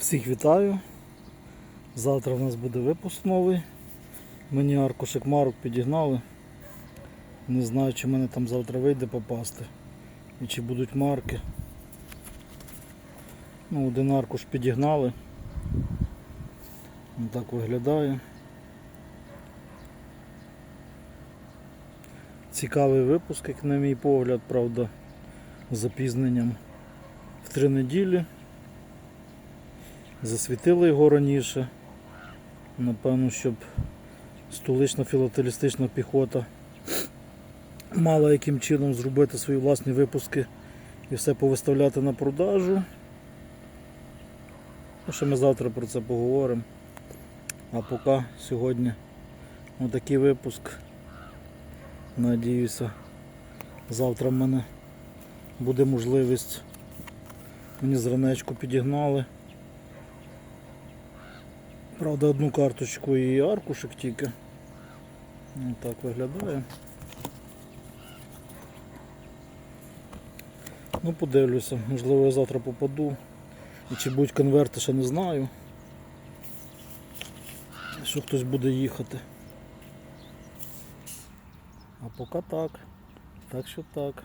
Всіх вітаю. Завтра в нас буде випуск новий. Мені аркушик марок підігнали. Не знаю, чи мене там завтра вийде попасти. І чи будуть марки. Ну, один аркуш підігнали. Він так виглядає. Цікавий випуск, як на мій погляд, правда, з запізненням в три неділі. Засвітили його раніше. Напевно, щоб столична філателістична піхота мала яким чином зробити свої власні випуски і все повиставляти на продажу. Ще ми завтра про це поговоримо. А поки сьогодні отакий випуск. Надіюся, завтра в мене буде можливість. Мені зранечку підігнали. Правда, одну карточку і аркушик тільки. Ну, так виглядає. Ну, подивлюся, можливо я завтра попаду. І чи будуть конверти, ще не знаю. Що хтось буде їхати. А поки так. Так що так.